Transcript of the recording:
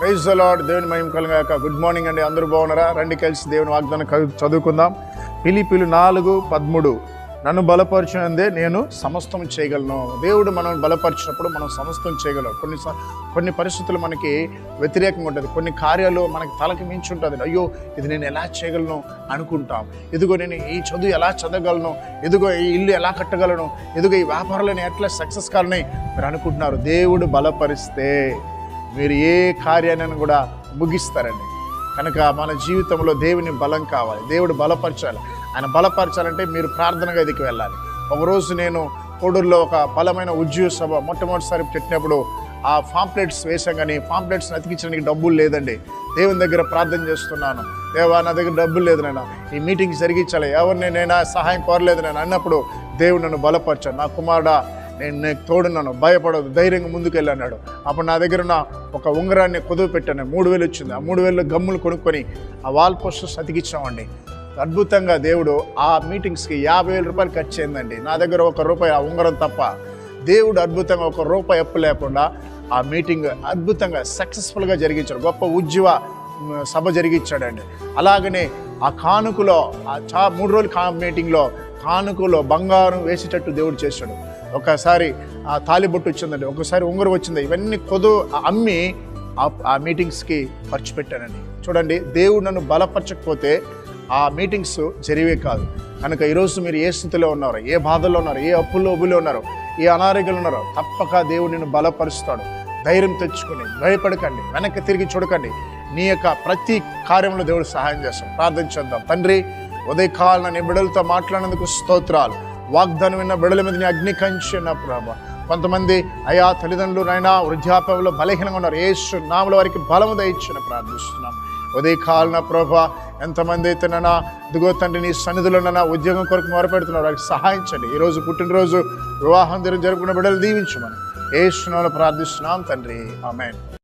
Praise lord దేవుని మహిమ కలుగాక. Good morning అండి అందరూ బాగున్నారా? రండి కలిసి దేవుని వాగ్దానం కవి- చదువుకుందాం. పిలిపిలు నాలుగు పదమూడు. నన్ను బలపరిచినందే నేను సమస్తం చేయగలను. దేవుడు మనం బలపరిచినప్పుడు మనం సమస్తం చేయగలం. కొన్ని కొన్ని పరిస్థితులు మనకి వ్యతిరేకంగా ఉంటుంది. కొన్ని కార్యాలు మనకి తలకి మించి ఉంటుంది. అయ్యో ఇది నేను ఎలా చేయగలను అనుకుంటాం. ఇదిగో నేను ఈ చదువు ఎలా చదవగలను? ఇదిగో ఈ ఇల్లు ఎలా కట్టగలను? ఇదిగో ఈ వ్యాపారాలను ఎట్లా సక్సెస్ కావాలని మీరు అనుకుంటున్నారు. దేవుడు బలపరిస్తే మీరు ఏ కార్యాన్ని కూడా ముగిస్తారండి. కనుక మన జీవితంలో దేవుని బలం కావాలి. దేవుడు బలపరచాలి. ఆయన బలపరచాలంటే మీరు ప్రార్థన గదికి వెళ్ళాలి. ఒకరోజు నేను కోడూరులో ఒక బలమైన ఉద్యోగ సభ మొట్టమొదటిసారి పెట్టినప్పుడు ఆ పాంప్లెట్స్ వేసాం కానీ పాంప్లెట్స్ అతికించడానికి డబ్బులు లేదండి. దేవుని దగ్గర ప్రార్థన చేస్తున్నాను. దేవా నా దగ్గర డబ్బులు లేదు నేను ఈ మీటింగ్ జరిగించాలి. ఎవరిని నేను సహాయం కోరలేదు నేను అన్నప్పుడు దేవుడు నన్ను బలపరిచాను నా కుమారుడా నేను నీకు తోడున్నాను భయపడదు ధైర్యంగా ముందుకెళ్ళన్నాడు అప్పుడు నా దగ్గర ఉన్న ఒక ఉంగరాన్ని కుదువు పెట్టాను. మూడు వేలు వచ్చింది ఆ మూడు వేలు గమ్ములు కొనుక్కొని ఆ వాల్ పోస్టర్స్ అతికించామండి అద్భుతంగా దేవుడు ఆ మీటింగ్స్కి యాభై వేల రూపాయలు ఖర్చు అయిందండి. నా దగ్గర ఒక రూపాయి ఆ ఉంగరం తప్ప దేవుడు అద్భుతంగా ఒక రూపాయి అప్పు లేకుండా ఆ మీటింగ్ అద్భుతంగా సక్సెస్ఫుల్గా జరిగించాడు. గొప్ప ఉజ్జీవ సభ జరిగించాడండి. అలాగనే ఆ కానుకలో ఆ చా మూడు రోజుల కా మీటింగ్లో కానుకలో బంగారం వేసేటట్టు దేవుడు చేశాడు. ఒకసారి ఆ తాలిబొట్టు వచ్చిందండి ఒకసారి ఉంగరం వచ్చింది ఇవన్నీ కొదు అమ్మి ఆ- ఆ మీటింగ్స్కి ఖర్చు పెట్టానండి చూడండి దేవుడు నన్ను బలపరచకపోతే ఆ మీటింగ్స్ జరివే కాదు. కనుక ఈరోజు మీరు ఏ స్థితిలో ఉన్నారో ఏ బాధల్లో ఉన్నారో ఏ అప్పుల్లో ఉబ్బులో ఉన్నారో ఏ అనారోగ్యంలో ఉన్నారో తప్పక దేవుడు నిన్ను బలపరుస్తాడు. ధైర్యం తెచ్చుకొని భయపడకండి వెనక్కి తిరిగి చూడకండి. నీ యొక్క ప్రతి కార్యంలో దేవుడు సహాయం చేస్తాం ప్రార్థన చేద్దాం. తండ్రి ఉదయకాలన నీ బిడలతో మాట్లాడినందుకు స్తోత్రాలు. వాగ్దానం విన్న బిడల మీద నీ అగ్ని కంచిన నా ప్రభా. కొంతమంది అయా తల్లిదండ్రులు నాయనా వృద్ధాప్యంలో బలహీనంగా ఉన్నారు. ఏసు నాముల వారికి బలము దయచిన ప్రార్థిస్తున్నాం. ఉదయకాలన ప్రభా ఎంతమంది అయితే నాన్న దిగో తండ్రి నీ సన్నిధిలో ఉద్యోగం కొరకు మొరపెడుతున్నారు. వారికి సహాయించండి ఈరోజు పుట్టినరోజు వివాహం దినం జరుపుకున్న బిడ్డలు దీవించమని ఏ ప్రార్థిస్తున్నాం తండ్రి. ఆమెన్.